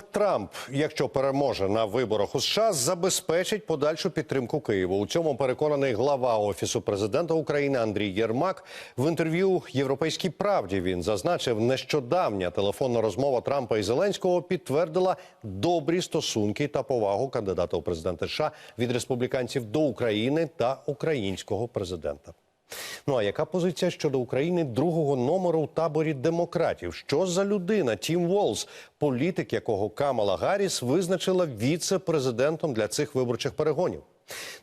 Трамп, якщо переможе на виборах у США, забезпечить подальшу підтримку Києву. У цьому переконаний глава офісу президента України Андрій Єрмак. В інтерв'ю Європейській правді він зазначив, нещодавня телефонна розмова Трампа і Зеленського підтвердила добрі стосунки та повагу кандидата у президенти США від республіканців до України та українського президента. Ну а яка позиція щодо України другого номеру у таборі демократів? Що за людина? Тім Волз, політик, якого Камала Гарріс визначила віце-президентом для цих виборчих перегонів.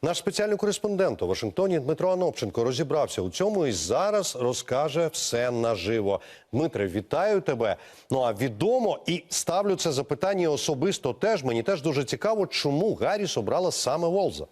Наш спеціальний кореспондент у Вашингтоні Дмитро Анопченко розібрався у цьому і зараз розкаже все наживо. Дмитре, вітаю тебе. Ну а відомо і ставлю це запитання особисто. Теж мені теж дуже цікаво, чому Гарріс обрала саме Волза.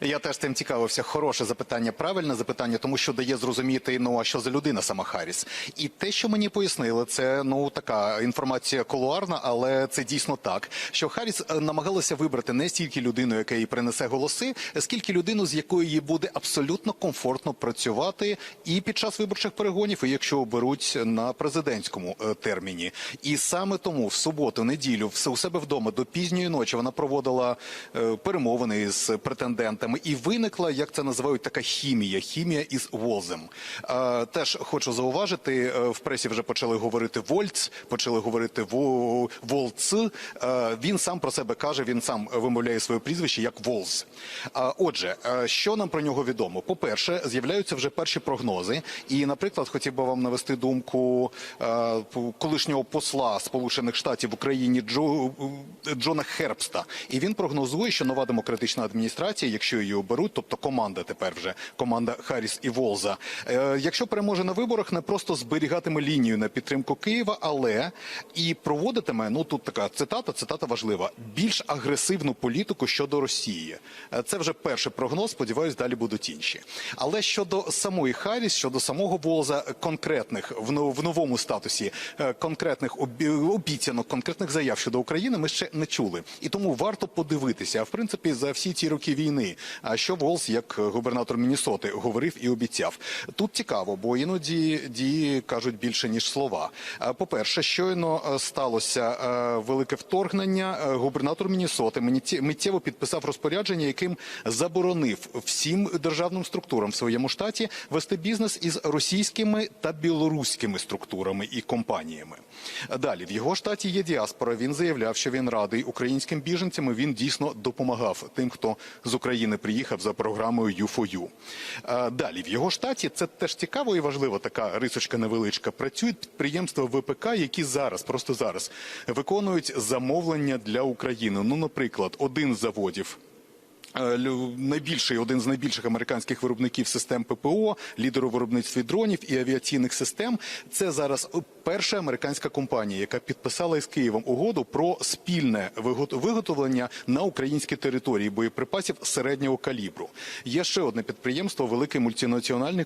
Я теж цим цікавився. Хороше запитання, правильне запитання, тому що дає зрозуміти, ну а що за людина сама Харріс. І те, що мені пояснили, це ну така інформація колуарна, але це дійсно так. Що Харріс е, намагалася вибрати не стільки людину, яка їй принесе голоси, скільки людину, з якою їй буде абсолютно комфортно працювати і під час виборчих перегонів, і якщо оберуть на президентському е, терміні. І саме тому в суботу, неділю, все у себе вдома до пізньої ночі вона проводила е, перемовини з претендентами, і виникла, як це називають, така хімія, хімія із Волзем. Е, теж хочу зауважити, е, в пресі вже почали говорити Вольц, почали говорити Во- Волц. Е, він сам про себе каже, він сам вимовляє своє прізвище як Волз. Отже, що нам про нього відомо? По-перше, з'являються вже перші прогнози. І, наприклад, хотів би вам навести думку колишнього посла Сполучених Штатів в Україні Джо, Джона Хербста. І він прогнозує, що нова демократична адміністрація, якщо її оберуть, тобто команда тепер вже команда Харріс і Волза, е, якщо переможе на виборах, не просто зберігатиме лінію на підтримку Києва, але і проводитиме. Ну тут така цитата, цитата важлива: більш агресивну політику щодо Росії. Е, Це вже перший прогноз. Сподіваюсь, далі будуть інші. Але щодо самої Харріс, щодо самого Волза, конкретних в новому статусі е, конкретних обіцянок, конкретних заяв щодо України, ми ще не чули. І тому варто подивитися. А в принципі, за всі ці роки війни, що Волз, як губернатор Міннесоти, говорив і обіцяв. Тут цікаво, бо іноді дії кажуть більше ніж слова. Е, По-перше, щойно е, сталося е, велике вторгнення. Е, Губернатор Міннесоти миттє- миттєво підписав розпорядження, яким заборонив всім державним структурам в своєму штаті вести бізнес із російськими та білоруськими структурами і компаніями. Далі в його штаті є діаспора. Він заявляв, що він радий українським біженцям. і Він дійсно допомагав тим, хто з України приїхав за програмою U4U. Е, Далі в його штаті це теж цікаво і важливо. Така рисочка невеличка. Працюють підприємства ВПК, які зараз, просто зараз, виконують замовлення для України. Ну, наприклад, один з заводів. Е, Найбільший один з найбільших американських виробників систем ППО, лідер у виробництві дронів і авіаційних систем. Це зараз перша американська компанія, яка підписала із Києвом угоду про спільне вигот- виготовлення на українській території боєприпасів середнього калібру. Є ще одне підприємство, великий мультинаціональний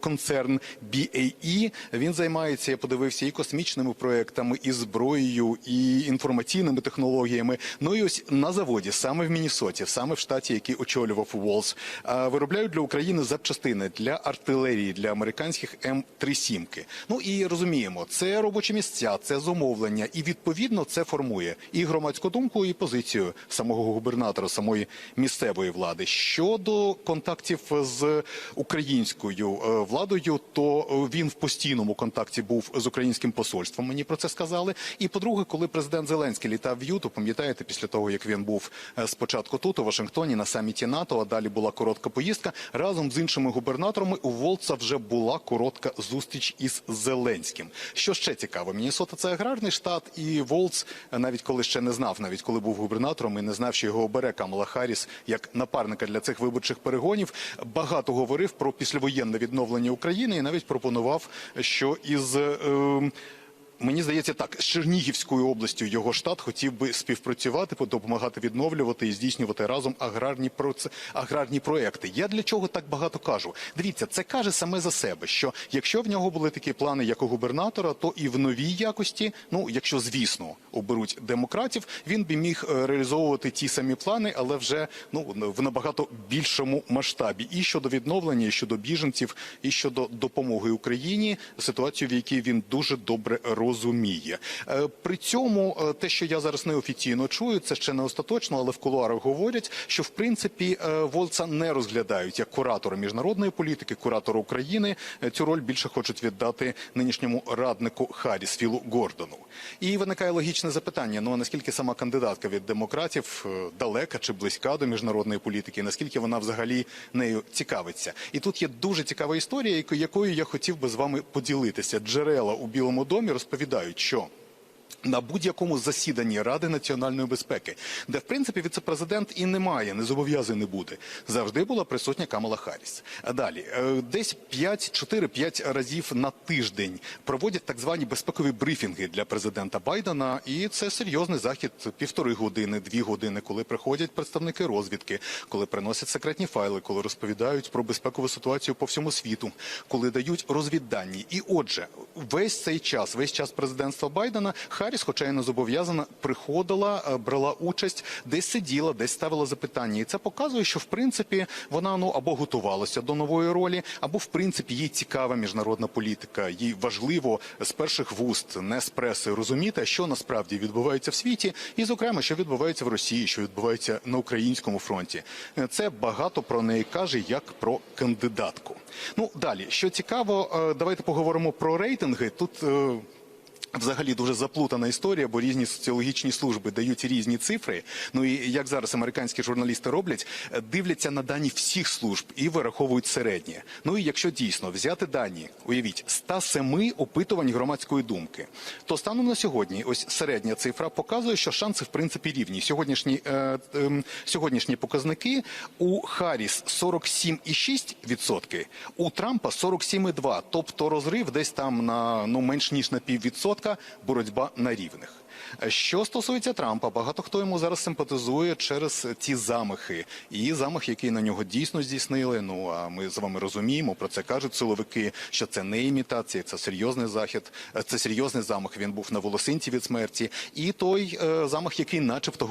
концерн BAE. Він займається, я подивився, і космічними проектами, і зброєю, і інформаційними технологіями. Ну і ось на заводі, саме в Міннесоті, саме в штаті, який очолював Уолс, виробляють для України запчастини для артилерії, для американських М37. Ну і розуміємо, це робочі місця, це замовлення, і відповідно це формує і громадську думку, і позицію самого губернатора, самої місцевої влади. Щодо контактів з українською е, владою, то е, він в постійному контакті був з українським посольством. Мені про це сказали. І по-друге, коли президент Зеленський літав в Юту, пам'ятаєте, після того як він був е, спочатку тут у Вашингтоні на саміті НАТО, а далі була коротка поїздка. Разом з іншими губернаторами у Волца вже була коротка зустріч із Зеленським. Що ще цікаво, Міннесота – це аграрний штат, і Волц, е, навіть коли ще не знав, навіть коли був губернатором і не знав, що його обере Камала Харріс як напарника для цих виборчих перегонів, багато говорив про післявоєнне відновлення України і навіть пропонував, що із. Е, Мені здається, так з Чернігівською областю його штат хотів би співпрацювати, допомагати відновлювати і здійснювати разом аграрні проц... аграрні проекти. Я для чого так багато кажу? Дивіться, це каже саме за себе, що якщо в нього були такі плани, як у губернатора, то і в новій якості, ну якщо звісно оберуть демократів, він би міг е, реалізовувати ті самі плани, але вже ну в набагато більшому масштабі. І щодо відновлення, і щодо біженців, і щодо допомоги Україні, ситуацію, в якій він дуже добре розуміє. Розуміє. Е, При цьому е, те, що я зараз неофіційно чую, це ще не остаточно, але в кулуарах говорять, що в принципі е, Волца не розглядають як куратора міжнародної політики, куратора України. Цю роль більше хочуть віддати нинішньому раднику Харріс Філу Гордону. І виникає логічне запитання: ну а наскільки сама кандидатка від демократів далека чи близька до міжнародної політики, наскільки вона взагалі нею цікавиться? І тут є дуже цікава історія, яко- якою я хотів би з вами поділитися. Джерела у Білому домі розповідають, що. На будь-якому засіданні Ради національної безпеки, де в принципі віцепрезидент і немає, не зобов'язаний бути, завжди була присутня Камала Харріс. Далі е, десь 5, 4-5 разів на тиждень проводять так звані безпекові брифінги для президента Байдена, і це серйозний захід півтори години, дві години, коли приходять представники розвідки, коли приносять секретні файли, коли розповідають про безпекову ситуацію по всьому світу, коли дають розвіддані. І отже, весь цей час, весь час президентства Байдена, Харріс, хоча й не зобов'язана, приходила, е, брала участь, десь сиділа, десь ставила запитання. І це показує, що в принципі вона ну або готувалася до нової ролі, або в принципі їй цікава міжнародна політика. Їй важливо з перших вуст, не з преси, розуміти, що насправді відбувається в світі, і зокрема, що відбувається в Росії, що відбувається на українському фронті. Е, Це багато про неї каже як про кандидатку. Ну далі, що цікаво, е, давайте поговоримо про рейтинги. Тут Взагалі дуже заплутана історія, бо різні соціологічні служби дають різні цифри. Ну і як зараз американські журналісти роблять, е, дивляться на дані всіх служб і вираховують середнє. Ну і якщо дійсно взяти дані, уявіть, 107 опитувань громадської думки, то станом на сьогодні, ось середня цифра показує, що шанси в принципі рівні. Сьогоднішні, е, ем, сьогоднішні показники у Харріс 47,6%, у Трампа 47,2%. Тобто розрив десь там на ну менш ніж на піввідсотка, боротьба на рівних. Що стосується Трампа, багато хто йому зараз симпатизує через ті замахи. І замах, який на нього дійсно здійснили. Ну а ми з вами розуміємо, про це кажуть силовики, що це не імітація, це серйозний захід, це серйозний замах. Він був на волосинці від смерті. І той е, замах, який, начебто,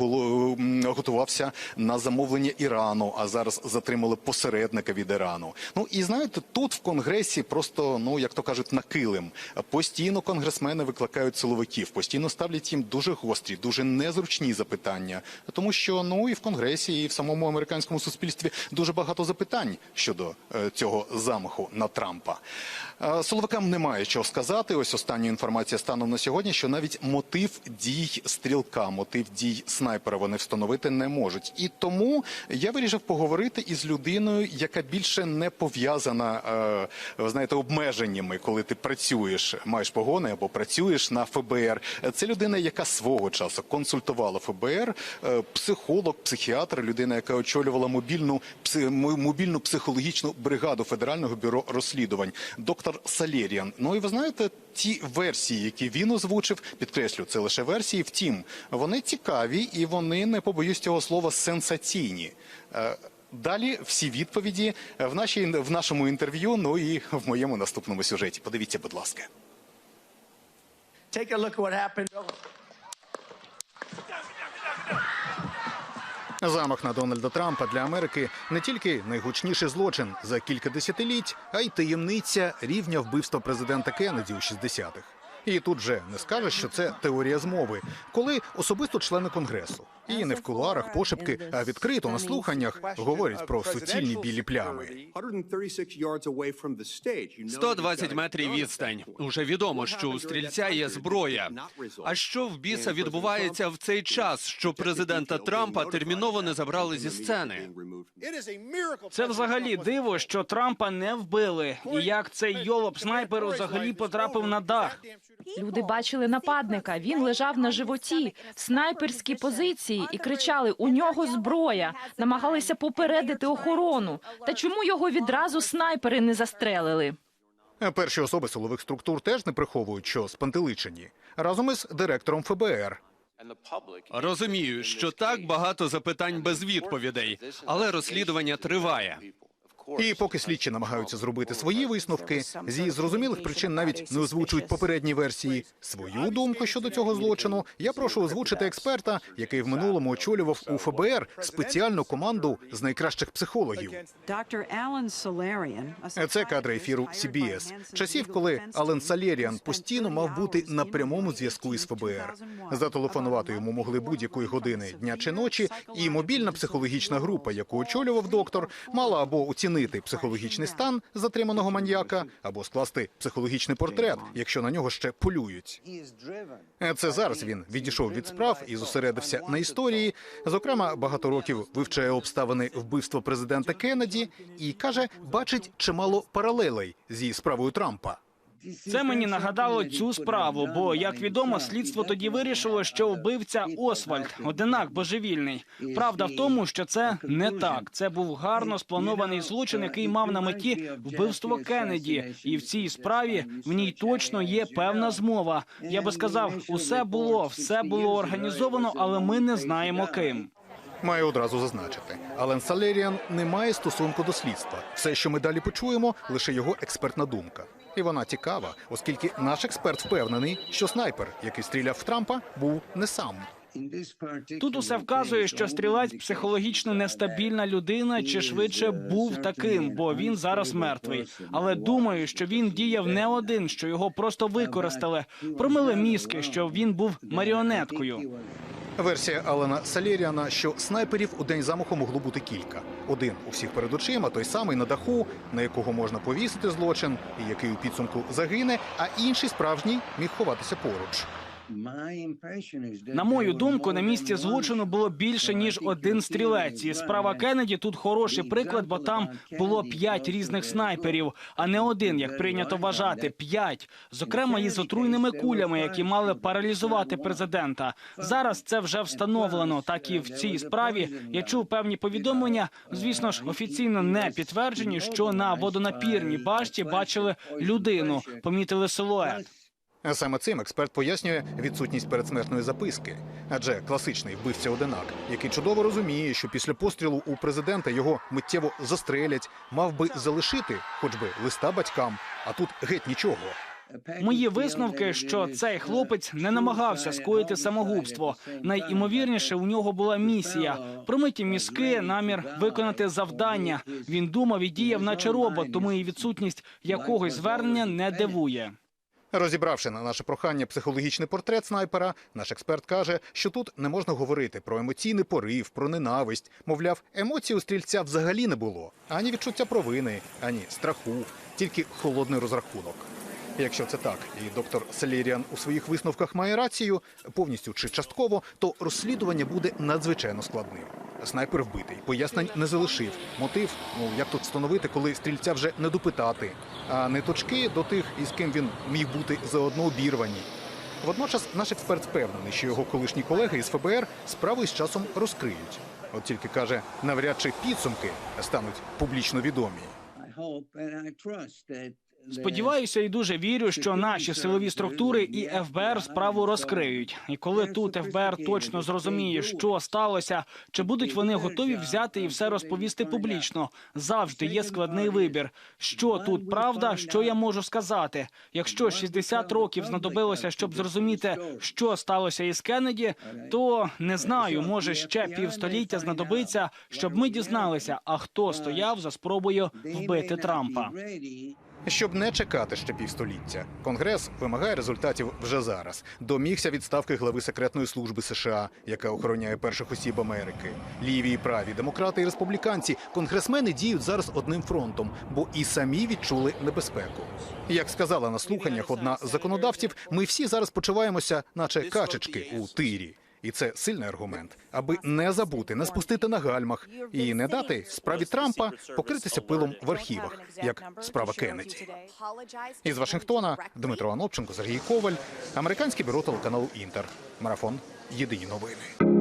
готувався на замовлення Ірану, а зараз затримали посередника від Ірану. Ну і знаєте, тут в конгресі просто, ну як то кажуть, на килим. Постійно конгресмени викликають силовиків, постійно ставлять їм дуже гострі, дуже незручні запитання, тому що ну і в конгресі, і в самому американському суспільстві дуже багато запитань щодо е, цього замаху на Трампа. Е, Силовикам немає чого сказати. Ось остання інформація станом на сьогодні, що навіть мотив дій стрілка, мотив дій снайпера вони встановити не можуть. І тому я вирішив поговорити із людиною, яка більше не пов'язана, е, ви знаєте, обмеженнями, коли ти працюєш, маєш погони або працюєш на ФБР. Це людина, яка свого часу консультувала ФБР, е, психолог, психіатр, людина, яка очолювала мобільну мобільну психологічну бригаду Федерального бюро розслідувань, доктор Салєріан. Ну і ви знаєте, ті версії, які він озвучив, підкреслю, це лише версії. Втім, вони цікаві і вони не побоюсь цього слова сенсаційні. Е, Далі всі відповіді в нашій в нашому інтерв'ю. Ну і в моєму наступному сюжеті. Подивіться, будь ласка. Take a look at what happened. Замах на Дональда Трампа для Америки не тільки найгучніший злочин за кілька десятиліть, а й таємниця рівня вбивства президента Кеннеді у 60-х. І тут же не скажеш, що це теорія змови, коли особисто члени конгресу і не в кулуарах пошепки, а відкрито на слуханнях говорять про суцільні білі плями. 120 метрів відстань. Уже відомо, що у стрільця є зброя. А що в біса відбувається в цей час, що президента Трампа терміново не забрали зі сцени? Це взагалі диво, що Трампа не вбили, і як цей йолоп снайпер взагалі потрапив на дах. Люди бачили нападника. Він лежав на животі в снайперській позиції і кричали: у нього зброя, намагалися попередити охорону. Та чому його відразу снайпери не застрелили? Перші особи силових структур теж не приховують, що спантеличені разом із директором ФБР. Розумію, що так багато запитань без відповідей, але розслідування триває. І поки слідчі намагаються зробити свої висновки, зі зрозумілих причин навіть не озвучують попередні версії. Свою думку щодо цього злочину я прошу озвучити експерта, який в минулому очолював у ФБР спеціальну команду з найкращих психологів. Це кадри ефіру CBS. Часів, коли Ален Салєріан постійно мав бути на прямому зв'язку із ФБР. Зателефонувати йому могли будь-якої години дня чи ночі, і мобільна психологічна група, яку очолював доктор, мала або оцінити психологічний стан затриманого маньяка, або скласти психологічний портрет, якщо на нього ще полюють. Е, Це зараз він відійшов від справ і зосередився на історії. Зокрема, багато років вивчає обставини вбивства президента Кеннеді і каже, бачить чимало паралелей зі справою Трампа. Це мені нагадало цю справу, бо як відомо, слідство тоді вирішило, що вбивця Освальд одинак божевільний. Правда в тому, що це не так. Це був гарно спланований злочин, який мав на меті вбивство Кеннеді. І в цій справі в ній точно є певна змова. Я би сказав, усе було, все було організовано, але ми не знаємо ким. Маю одразу зазначити, Ален Салеріан не має стосунку до слідства. Все, що ми далі почуємо, лише його експертна думка. І вона цікава, оскільки наш експерт впевнений, що снайпер, який стріляв в Трампа, був не сам. Тут усе вказує, що стрілець психологічно нестабільна людина, чи швидше був таким, бо він зараз мертвий. Але думаю, що він діяв не один, що його просто використали. Промили мізки, що він був маріонеткою. Версія Алена Салеріана, що снайперів у день замаху могло бути кілька. Один у всіх перед очима, той самий на даху, на якого можна повісити злочин, і який у підсумку загине, а інший справжній міг ховатися поруч. На мою думку, на місці злочину було більше ніж один стрілець. І справа Кеннеді тут хороший приклад, бо там було п'ять різних снайперів, а не один, як прийнято вважати. П'ять, зокрема, із отруйними кулями, які мали паралізувати президента. Зараз це вже встановлено. Так і в цій справі я чув певні повідомлення. Звісно ж, офіційно не підтверджені, що на водонапірній башті бачили людину, помітили силует. Саме цим експерт пояснює відсутність передсмертної записки. Адже класичний вбивця одинак, який чудово розуміє, що після пострілу у президента його миттєво застрелять, мав би залишити хоч би листа батькам, а тут геть нічого. Мої висновки, що цей хлопець не намагався скоїти самогубство. Найімовірніше у нього була місія промиті мізки, намір виконати завдання. Він думав і діяв, наче робот, тому і відсутність якогось звернення не дивує. Розібравши на наше прохання психологічний портрет снайпера, наш експерт каже, що тут не можна говорити про емоційний порив, про ненависть. Мовляв, емоцій у стрільця взагалі не було ані відчуття провини, ані страху, тільки холодний розрахунок. Якщо це так, і доктор Саліріан у своїх висновках має рацію, повністю чи частково, то розслідування буде надзвичайно складним. Снайпер вбитий, пояснень не залишив. Мотив, ну як тут встановити, коли стрільця вже не допитати, а не точки до тих, із ким він міг бути заодно обірвані. Водночас наш експерт впевнений, що його колишні колеги із ФБР справу із часом розкриють. От тільки каже, навряд чи підсумки стануть публічно відомі. Сподіваюся і дуже вірю, що наші силові структури і ФБР справу розкриють. І коли тут ФБР точно зрозуміє, що сталося, чи будуть вони готові взяти і все розповісти публічно. Завжди є складний вибір. Що тут правда, що я можу сказати? Якщо 60 років знадобилося, щоб зрозуміти, що сталося із Кеннеді, то не знаю, може ще півстоліття знадобиться, щоб ми дізналися, а хто стояв за спробою вбити Трампа. Щоб не чекати ще півстоліття, конгрес вимагає результатів вже зараз. Домігся відставки глави секретної служби США, яка охороняє перших осіб Америки. Ліві і праві, демократи і республіканці, конгресмени діють зараз одним фронтом, бо і самі відчули небезпеку. Як сказала на слуханнях одна з законодавців, ми всі зараз почуваємося, наче качечки у тирі. І це сильний аргумент, аби не забути, не спустити на гальмах і не дати справі Трампа покритися пилом в архівах, як справа Кеннеді. Із Вашингтона Дмитро Анопченко, Сергій Коваль, американське бюро телеканалу Інтер. Марафон. Єдині новини.